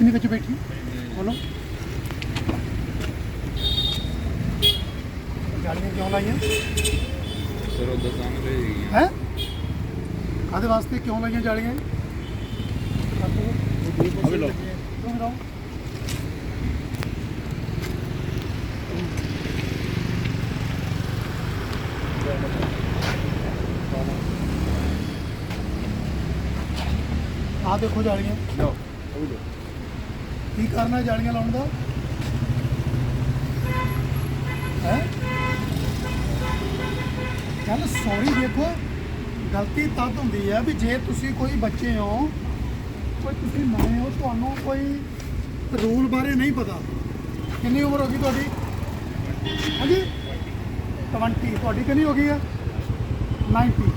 ਨਹੀਂ ਵਿੱਚ ਬੈਠੀ। ਬੋਲੋ। ਜਾਲੀਆਂ ਕਿਉਂ ਲਾਈਆਂ? ਸਰ ਉਹ ਦੁਕਾਨ ਤੇ ਹੀ ਹੈ? ਕਾਦੇ ਵਾਸਤੇ ਕਿਉਂ ਲਾਈਆਂ ਜਾਲੀਆਂ? ਅਬੇ ਲੋ ਤੂੰ ਵੀ ਲਾਓ। ਆ ਦੇਖੋ ਜਾਲੀਆਂ। ਲੋ ਅਬੇ ਲੋ ਕੀ ਕਰਨਾ ਜਾਲੀਆਂ ਲਾਉਣ ਦਾ? ਹੈ? ਚੱਲ ਸੌਰੀ ਦੇਖੋ, ਗਲਤੀ ਤਦ ਹੁੰਦੀ ਹੈ ਵੀ ਜੇ ਤੁਸੀਂ ਕੋਈ ਬੱਚੇ ਹੋ, ਕੋਈ ਤੁਸੀਂ ਨਵੇਂ ਹੋ, ਤੁਹਾਨੂੰ ਕੋਈ ਰੂਲ ਬਾਰੇ ਨਹੀਂ ਪਤਾ। ਕਿੰਨੀ ਉਮਰ ਹੋ ਗਈ ਤੁਹਾਡੀ? ਹਾਂਜੀ? 20 ਤੁਹਾਡੀ ਕਿੰਨੀ ਹੋ ਗਈ ਹੈ 90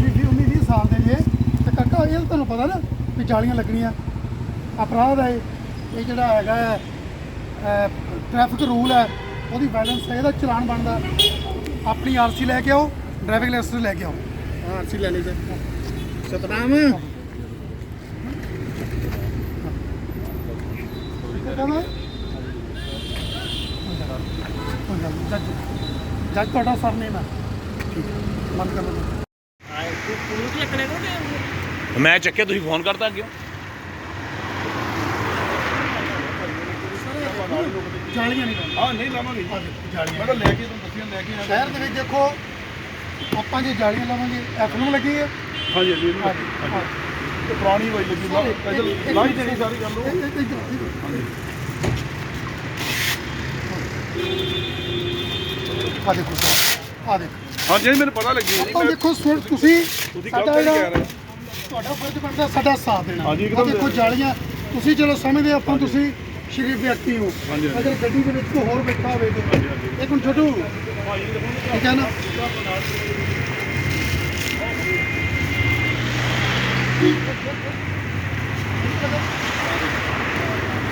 ਜੀ ਜੀ 19 20 ਸਾਲ ਦੇ ਜੇ। ਤੇ ਕਾਕਾ, ਇਹ ਤੁਹਾਨੂੰ ਪਤਾ ਨਾ ਵੀ ਜਾਲੀਆਂ ਲੱਗਣੀਆਂ। ਅਪਰਾਧ ਹੈ ਇਹ। ਜਿਹੜਾ ਹੈਗਾ ਟ੍ਰੈਫਿਕ ਰੂਲ ਹੈ ਉਹਦੀ ਵਾਇਲੈਂਸ ਹੈ ਇਹਦਾ ਚਲਾਨ ਬਣਦਾ। ਆਪਣੀ ਆਰਸੀ ਲੈ ਕੇ ਆਓ ਡਰਾਈਵਿੰਗ ਲਾਇਸੈਂਸ ਲੈ ਕੇ ਆਓ। ਆਰਸੀ ਲੈ ਲਈ ਸਰ ਸਤਨਾਮ। ਜੱਜ ਜੱਜ ਤੁਹਾਡਾ ਸਰਨੇਮ ਹੈ। ਮਨ ਕਰ ਲਓ ਮੈਂ ਚੱਕਿਆ ਤੁਸੀਂ ਫੋਨ ਕਰਤਾ ਕਿਉਂ ਜਾਲੀਆਂ ਨਹੀਂ ਲਾਉਣੀਆਂ। ਹਾਂ ਨਹੀਂ ਲਾਵਾਂਗੇ ਆਹ ਦੇਖੋ, ਜਾਲੀਆਂ। ਮੈਂ ਤਾਂ ਲੈ ਕੇ ਤੁਹਾਨੂੰ ਦੱਸਿਆ ਲੈ ਕੇ ਆਇਆ ਸ਼ਹਿਰ ਦੇ ਵਿੱਚ ਦੇਖੋ ਆਪਾਂ ਜੇ ਜਾਲੀਆਂ ਲਾਵਾਂਗੇ ਐਫ ਨੂੰ ਲੱਗੀ ਹੈ। ਹਾਂਜੀ ਹਾਂਜੀ ਇਹਨੂੰ ਹਾਂਜੀ, ਹਾਂਜੀ। ਹਾਂਜੀ। ਤੇ ਪੁਰਾਣੀ ਵਾਈ ਲੱਗੀ ਲਾ ਇਧਰ ਲਾਈ ਦੇਣੀ ਸਾਰੀ ਗੱਲ ਉਹ। ਇੱਕ- ਇੱਕ- ਇੱਕ- ਇੱਕ- ਆ ਦੇਖੋ ਸਰ ਆ ਦੇਖੋ। ਹਾਂਜੀ ਮੈਨੂੰ ਪਤਾ ਲੱਗੀ। ਜੀ ਆਪਾਂ ਮੈਂ ਦੇਖੋ ਸੁਣ ਤੁਸੀਂ ਤੁਸੀਂ ਸਾਡਾ ਗਲਤ ਨਹੀਂ ਜਿਹੜਾ- ਕਹਿ ਰਹੇ। ਤੁਹਾਡਾ ਫਰਜ਼ ਬਣਦਾ ਸਾਡਾ ਸਾਥ ਦੇਣਾ। ਹਾਂਜੀ, ਆਹ ਇੱਕਦਮ ਦੇਖੋ ਦੇ- ਜਾਲੀਆਂ ਤੁਸੀਂ ਚਲੋ ਸਮਝਦੇ ਆਪਾਂ ਤੁਸੀਂ ਸ਼ਰੀਫ ਵਿਅਕਤੀ ਹੋ ਹਾਂਜੀ, ਹਾਂਜੀ। ਅਗਰ ਗੱਡੀ ਦੇ ਵਿੱਚ ਕੋਈ ਹੋਰ ਬੈਠਾ ਹੋਵੇ ਤੇ ਹਾਂਜੀ, ਹਾਂਜੀ। ਇੱਕ ਮਿੰਟ ਛੋਟੂ ਠੀਕ ਹੈ ਨਾ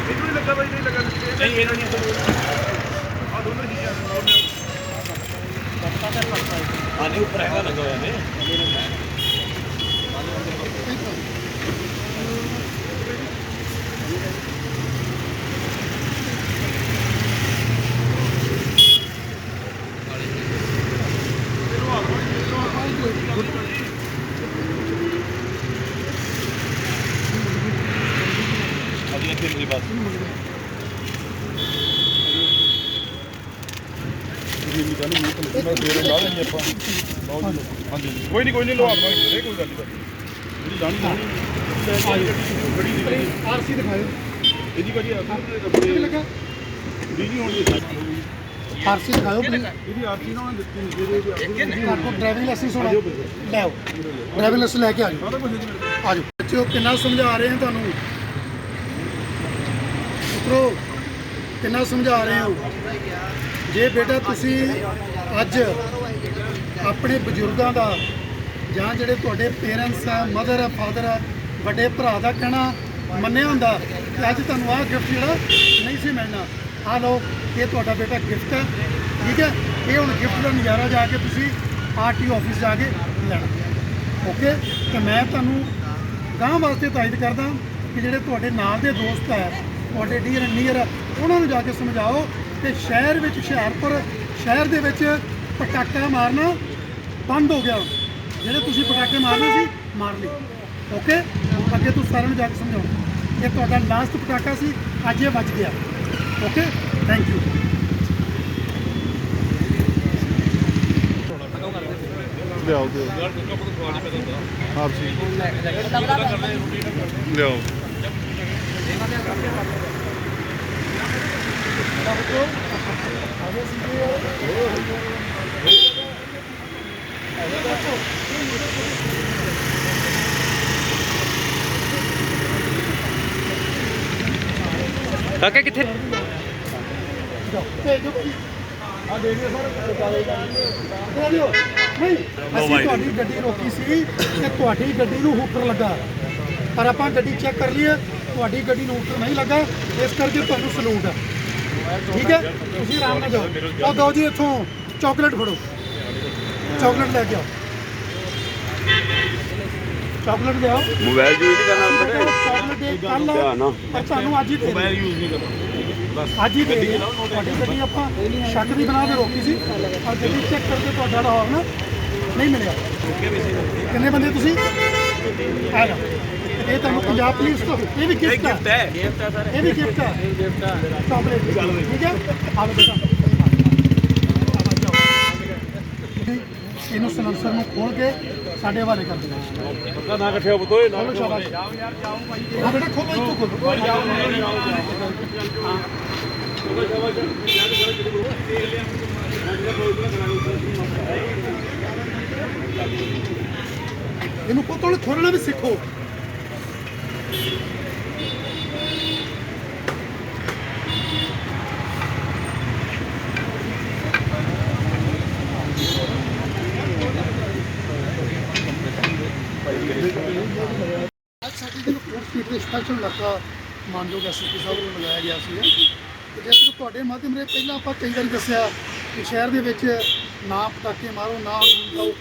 ਇਹਨੂੰ ਨਹੀਂ ਲੱਗਾ ਬਾਈ ਨਹੀਂ ਲੱਗਾ ਨਹੀਂ ਇਹਨਾਂ ਨਹੀਂ ਆ ਦੋਨੋਂ ਚੀਜ਼ਾਂ ਹਾਂ ਨਹੀਂ ਉੱਪਰ ਹੈਗਾ ਲੱਗਾ ਹੋਇਆ ਨੇ ਅਜੀ ਇੱਥੇ ਮੇਰੀ ਬਾਤ ਜੀ ਨਹੀਂ ਕਹਿੰਦੇ ਮੂੰਹ ਤੇ ਮੈਂ ਫੇਰ ਲਾ ਲੈਣੀ ਆਪਾਂ ਲਓ ਜੀ ਲਓ। ਹਾਂਜੀ ਹਾਂਜੀ। ਕੋਈ ਨਹੀਂ ਕੋਈ ਨਹੀਂ ਲੋ ਆਪਣਾ ਇਹ ਕੋਈ ਗੱਲ ਨਹੀਂ ਜਿਹੜੀ ਲਾਣੀ ਲਾਣੀ ਬੜੀ ਦੀ ਆਰਸੀ ਦਿਖਾਓ ਇਹਦੀ ਕਿਵੇਂ ਆਪਣੇ ਲੱਗਾ? ਡੀਜੀ ਹੋਣੀ ਹੈ ਆਰਸੀ ਦਿਖਾਓ ਪਲੀਜ਼ ਇਹਦੀ ਆਰਸੀ ਨਾ ਉਹਨੇ ਦਿੱਤੀ ਨਹੀਂ ਜਿਹਦੇ ਤੁਹਾਡੇ ਕੋਲ ਡਰਾਈਵਿੰਗ ਲਾਇਸੈਂਸ ਹੋਣਾ। ਲੈ ਆਓ। ਡਰਾਈਵਿੰਗ ਲਾਇਸੈਂਸ ਲੈ ਕੇ ਆ ਜਾਓ। ਸਾਰਾ ਕੁਝ ਇਹਦੇ ਵਿੱਚ। ਆ ਜਾਓ ਬੱਚਿਓ ਕਿੰਨਾ ਸਮਝਾ ਰਹੇ ਹਾਂ ਤੁਹਾਨੂੰ? ਪੁੱਤਰੋ ਕਿੰਨਾ ਸਮਝਾ ਰਹੇ ਹੋ? ਜੇ ਬੇਟਾ ਤੁਸੀਂ ਅੱਜ ਆਪਣੇ ਬਜ਼ੁਰਗਾਂ ਦਾ ਜਾਂ ਜਿਹੜੇ ਤੁਹਾਡੇ ਪੇਰੈਂਟਸ ਆ ਮਦਰ ਆ ਫਾਦਰ ਆ, ਵੱਡੇ ਭਰਾ ਦਾ ਕਹਿਣਾ ਮੰਨਿਆ ਹੁੰਦਾ ਕਿ ਅੱਜ ਤੁਹਾਨੂੰ ਆਹ ਗਿਫਟ ਜਿਹੜਾ ਨਹੀਂ ਸੀ ਮਿਲਣਾ। ਆ ਲਓ, ਇਹ ਤੁਹਾਡਾ ਬੇਟਾ ਗਿਫਟ ਹੈ ਠੀਕ ਹੈ? ਇਹ ਹੁਣ ਗਿਫਟ ਦਾ ਨਜ਼ਾਰਾ ਜਾ ਕੇ ਤੁਸੀਂ ਆਰਟੀ ਆਫਿਸ ਜਾ ਕੇ ਲੈਣਾ। ਓਕੇ ਤੇ ਮੈਂ ਤੁਹਾਨੂੰ ਗਾਂ ਵਾਸਤੇ ਤਾਇਦ ਕਰਦਾ ਕਿ ਜਿਹੜੇ ਤੁਹਾਡੇ ਨਾਲ ਦੇ ਦੋਸਤ ਹੈ ਤੁਹਾਡੇ ਡੀਅਰ ਨੀਅਰ ਉਹਨਾਂ ਨੂੰ ਜਾ ਕੇ ਸਮਝਾਓ ਕਿ ਸ਼ਹਿਰ ਵਿੱਚ ਹੁਸ਼ਿਆਰਪੁਰ ਸ਼ਹਿਰ ਦੇ ਵਿੱਚ ਪਟਾਕਾ ਮਾਰਨਾ ਬੰਦ ਹੋ ਗਿਆ। ਜਿਹੜੇ ਤੁਸੀਂ ਪਟਾਕੇ ਮਾਰਨੇ ਸੀ ਮਾਰ ਲਏ। ਓਕੇ ਅੱਗੇ ਤੁਸੀਂ ਸਾਰਿਆਂ ਨੂੰ ਜਾ ਕੇ ਸਮਝਾਓ। ਇਹ ਤੁਹਾਡਾ ਲਾਸਟ ਪਟਾਕਾ ਸੀ ਅੱਜ ਇਹ ਵੱਜ ਗਿਆ। ਓਕੇ ਥੈਂਕ ਯੂ ਲਿਆਓ ਦਿਓ। ਆਰਸੀ ਲਿਆਓ। ਕਾਕਾ ਕਿੱਥੇ? ਭੇਜ ਦਿਓ ਭਾਈ ਆ ਦੇ ਦਿਓ ਸਰ ਦੇ ਦਿਓ ਨਹੀਂ ਅਸੀਂ ਤੁਹਾਡੀ ਗੱਡੀ ਰੋਕੀ ਸੀ ਤੇ ਤੁਹਾਡੀ ਗੱਡੀ ਨੂੰ ਹੂਪਰ ਲੱਗਾ। ਪਰ ਆਪਾਂ ਗੱਡੀ ਚੈੱਕ ਕਰ ਲਈ ਹੈ ਤੁਹਾਡੀ ਗੱਡੀ ਨੂੰ ਹੂਪਰ ਨਹੀਂ ਲੱਗਾ ਇਸ ਕਰਕੇ ਤੁਹਾਨੂੰ ਸਲੂਟ ਹੈ ਠੀਕ ਹੈ? ਤੁਸੀਂ ਆਰਾਮ ਨਾਲ ਜਾਓ। ਉਹ ਦੋ ਜੀ ਇੱਥੋਂ। ਚਾਕਲੇਟ ਫੜੋ। ਚਾਕਲੇਟ ਲੈ ਕੇ ਆਓ। ਚਾਕਲੇਟ ਲਿਆਓ ਮੋਬਾਈਲ ਯੂਜ਼ ਨਹੀਂ ਕਰਨਾ ਚਾਕਲੇਟ ਦੇ ਕੱਲ ਪਰ ਤੁਹਾਨੂੰ ਅੱਜ ਹੀ ਦੇ ਮੋਬਾਈਲ ਯੂਜ਼ ਨਹੀਂ ਕਰਨਾ। ਬਸ। ਅੱਜ ਹੀ ਦੇ ਰਹੇ ਹਾਂ। ਤੁਹਾਡੀ ਗੱਡੀ ਆਪਾਂ ਸ਼ੱਕ ਦੀ ਬਣਾ ਕੇ ਰੋਕੀ ਸੀ। ਔਰ ਗੱਡੀ ਚੈੱਕ ਕਰਕੇ ਤੁਹਾਡਾ ਜਿਹੜਾ ਹਾਰਨ ਨਹੀਂ ਮਿਲਿਆ। ਕਿੰਨੇ ਬੰਦੇ ਤੁਸੀਂ? ਆ ਜਾਓ। ਇਹ ਤੁਹਾਨੂੰ ਪੰਜਾਬ ਪੁਲਿਸ ਤੋਂ ਇਹ ਵੀ ਗਿਫਟ ਹੈ ਹੈ ਗਿਫਟ ਹੈ। ਸਰ ਇਹ ਵੀ ਗਿਫਟ ਹੈ ਗਿਫਟ ਹੈ ਚਾਕਲੇਟ ਠੀਕ ਹੈ? ਆ ਲਓ ਬੇਟਾ। ਇਹਨੂੰ ਸਲੈਂਸਰ ਨੂੰ ਖੋਲ ਕੇ ਸਾਡੇ ਹਵਾਲੇ ਕਰ ਦਿਓ ਪੱਕਾ ਨਾ ਇਕੱਠੇ ਹੋ ਤੋਏ ਚਲੋ ਸ਼ਾਬਾਸ਼ ਹਾਂ ਬੇਟਾ ਖੋਲੋ, ਇੱਥੋਂ ਖੋਲੋ। ਇਹਨੂੰ ਕੋਤੋਂ ਖੋਲਣਾ ਵੀ ਸਿੱਖੋ ਅੱਜ ਸਾਡੀ ਜਿਹੜੀ ਕੋਰਟ ਸਟਰੀਟ ਦੇ ਸਪੈਸ਼ਲ ਇਲਾਕਾ ਮਾਨਯੋਗ ਐਸਪੀ ਸਾਹਿਬ ਨੂੰ ਲਗਾਇਆ ਗਿਆ ਸੀ ਤੇ ਜਿਸ ਤਰ੍ਹਾਂ ਤੁਹਾਡੇ ਮਾਧਿਅਮ ਰਾਹੀਂ ਪਹਿਲਾਂ ਆਪਾਂ ਕਈ ਵਾਰੀ ਦੱਸਿਆ ਕਿ ਸ਼ਹਿਰ ਦੇ ਵਿੱਚ ਨਾ ਪਟਾਕੇ ਮਾਰੋ, ਨਾ ਲਾਓ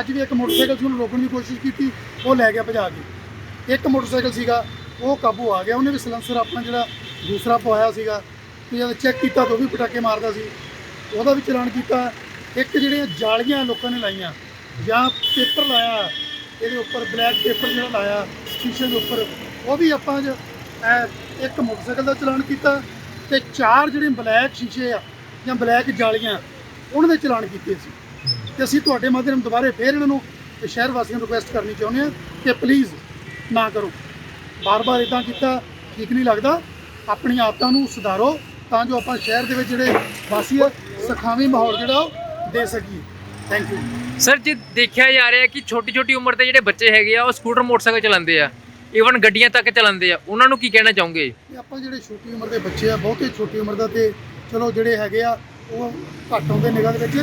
ਅੱਜ ਵੀ ਇੱਕ ਮੋਟਰਸਾਈਕਲ ਸੀ, ਉਹਨੂੰ ਰੋਕਣ ਦੀ ਕੋਸ਼ਿਸ਼ ਕੀਤੀ, ਉਹ ਲੈ ਗਿਆ ਭਜਾ ਕੇ। ਇੱਕ ਮੋਟਰਸਾਈਕਲ ਸੀਗਾ, ਉਹ ਕਾਬੂ ਆ ਗਿਆ। ਉਹਨੇ ਵੀ ਸਲੈਂਸਰ ਆਪਣਾ ਜਿਹੜਾ ਦੂਸਰਾ ਪਵਾਇਆ ਸੀਗਾ, ਤੇ ਜਦ ਚੈੱਕ ਕੀਤਾ ਤਾਂ ਉਹ ਵੀ ਪਟਾਕੇ ਮਾਰਦਾ ਸੀ। ਉਹਦਾ ਵੀ ਚਲਾਨ ਕੀਤਾ। ਇੱਕ ਜਿਹੜੀਆਂ ਜਾਲੀਆਂ ਲੋਕਾਂ ਨੇ ਲਾਈਆਂ, ਜਾਂ ਪੇਪਰ ਲਾਇਆ, ਇਹਦੇ ਉੱਪਰ ਬਲੈਕ ਪੇਪਰ ਜਿਹੜਾ ਲਾਇਆ ਸ਼ੀਸ਼ੇ ਦੇ ਉੱਪਰ ਉਹ ਵੀ ਆਪਾਂ ਅੱਜ ਇੱਕ ਮੋਟਰਸਾਈਕਲ ਦਾ ਚਲਾਨ ਕੀਤਾ ਤੇ ਚਾਰ ਜਿਹੜੇ ਬਲੈਕ ਸ਼ੀਸ਼ੇ ਆ ਜਾਂ ਬਲੈਕ ਜਾਲੀਆਂ, ਉਹਨਾਂ ਦੇ ਚਲਾਨ ਕੀਤੇ ਸੀ ਤੇ ਅਸੀਂ ਤੁਹਾਡੇ ਮਾਧਿਅਮ ਦੁਬਾਰੇ ਫੇਰ ਇਹਨਾਂ ਨੂੰ ਤੇ ਸ਼ਹਿਰ ਵਾਸੀਆਂ ਨੂੰ ਰਿਕੁਐਸਟ ਕਰਨੀ ਚਾਹੁੰਦੇ ਹਾਂ ਕਿ ਪਲੀਜ਼ ਨਾ ਕਰੋ। ਬਾਰ-ਬਾਰ ਇਦਾਂ ਕੀਤਾ, ਠੀਕ ਨਹੀਂ ਲੱਗਦਾ। ਆਪਣੀ ਆਦਤਾਂ ਨੂੰ ਸੁਧਾਰੋ ਤਾਂ ਜੋ ਆਪਾਂ ਸ਼ਹਿਰ ਦੇ ਵਿੱਚ ਜਿਹੜੇ ਵਾਸੀ ਆ, ਸਖਾਵੀ ਮਾਹੌਲ ਜਿਹੜਾ ਉਹ ਦੇ ਸਕੀਏ। ਥੈਂਕ ਯੂ ਸਰ ਜੀ ਦੇਖਿਆ ਜਾ ਰਿਹਾ ਕਿ ਛੋਟੀ ਛੋਟੀ ਉਮਰ ਦੇ ਜਿਹੜੇ ਬੱਚੇ ਹੈਗੇ ਆ, ਉਹ ਸਕੂਟਰ, ਮੋਟਰਸਾਈਕਲ ਚਲਾਉਂਦੇ ਆ। ਈਵਨ ਗੱਡੀਆਂ ਤੱਕ ਚਲਾਉਂਦੇ ਆ, ਉਹਨਾਂ ਨੂੰ ਕੀ ਕਹਿਣਾ ਚਾਹੋਗੇ? ਇਹ ਆਪਾਂ ਜਿਹੜੇ ਛੋਟੀ ਉਮਰ ਦੇ ਬੱਚੇ ਆ, ਬਹੁਤੇ ਛੋਟੀ ਉਮਰ ਦਾ ਤੇ ਚਲੋ ਜਿਹੜੇ ਹੈਗੇ ਆ, ਉਹ ਘੱਟ ਆਉਂਦੇ ਨਿਗਾਹ ਦੇ ਵਿੱਚ।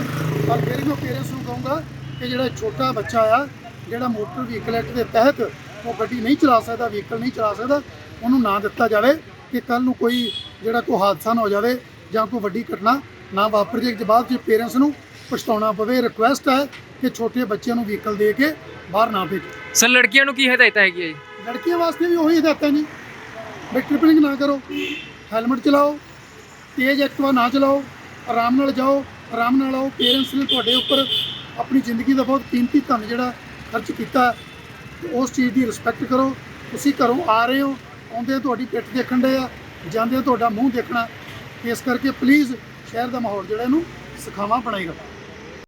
ਪਰ ਫਿਰ ਵੀ ਮੈਂ ਪੇਰੈਂਟਸ ਨੂੰ ਕਹੂੰਗਾ ਕਿ ਜਿਹੜਾ ਛੋਟਾ ਬੱਚਾ ਆ, ਜਿਹੜਾ ਮੋਟਰ ਵਹੀਕਲ ਐਕਟ ਦੇ ਤਹਿਤ ਉਹ ਗੱਡੀ ਨਹੀਂ ਚਲਾ ਸਕਦਾ ਵਹੀਕਲ ਨਹੀਂ ਚਲਾ ਸਕਦਾ, ਉਹਨੂੰ ਨਾ ਦਿੱਤਾ ਜਾਵੇ ਕਿ ਕੱਲ ਨੂੰ ਕੋਈ ਜਿਹੜਾ ਕੋਈ ਹਾਦਸਾ ਨਾ ਹੋ ਜਾਵੇ ਜਾਂ ਕੋਈ ਵੱਡੀ ਘਟਨਾ ਨਾ ਵਾਪਰ ਜੇ। ਬਾਅਦ ਚ ਪੇਰੈਂਟਸ ਨੂੰ ਪਛਤਾਉਣਾ ਪਵੇ ਰਿਕੁਐਸਟ ਹੈ ਕਿ ਛੋਟੇ ਬੱਚਿਆਂ ਨੂੰ ਵਹੀਕਲ ਦੇ ਕੇ ਬਾਹਰ ਨਾ ਭੇਜੋ। ਸਰ ਲੜਕੀਆਂ ਨੂੰ ਕੀ ਹਦਾਇਤਾਂ ਹੈਗੀਆਂ ਜੀ? ਲੜਕੀਆਂ ਵਾਸਤੇ ਵੀ ਉਹੀ ਹਦਾਇਤਾਂ ਜੀ ਵੀ ਟ੍ਰਿਪਲਿੰਗ ਨਾ ਕਰੋ ਹੈਲਮਟ ਚਲਾਓ ਤੇਜ਼ ਐਕਟਿਵਾ ਨਾ ਚਲਾਓ ਆਰਾਮ ਨਾਲ ਜਾਓ ਆਰਾਮ ਨਾਲ ਆਓ। ਪੇਰੈਂਟਸ ਨੇ ਤੁਹਾਡੇ ਉੱਪਰ ਆਪਣੀ ਜ਼ਿੰਦਗੀ ਦਾ ਬਹੁਤ ਕੀਮਤੀ ਧਨ ਜਿਹੜਾ ਖਰਚ ਕੀਤਾ ਉਸ ਚੀਜ਼ ਦੀ ਰਿਸਪੈਕਟ ਕਰੋ। ਤੁਸੀਂ ਘਰੋਂ ਆ ਰਹੇ ਹੋ ਆਉਂਦੇ ਤੁਹਾਡੀ ਪਿੱਠ ਦੇਖਣ ਦੇ ਆ ਜਾਂਦੇ ਤੁਹਾਡਾ ਮੂੰਹ ਦੇਖਣਾ। ਇਸ ਕਰਕੇ ਪਲੀਜ਼ ਸ਼ਹਿਰ ਦਾ ਮਾਹੌਲ ਜਿਹੜਾ ਇਹਨੂੰ ਸਿਖਾਵਾਂ ਬਣਾਏਗਾ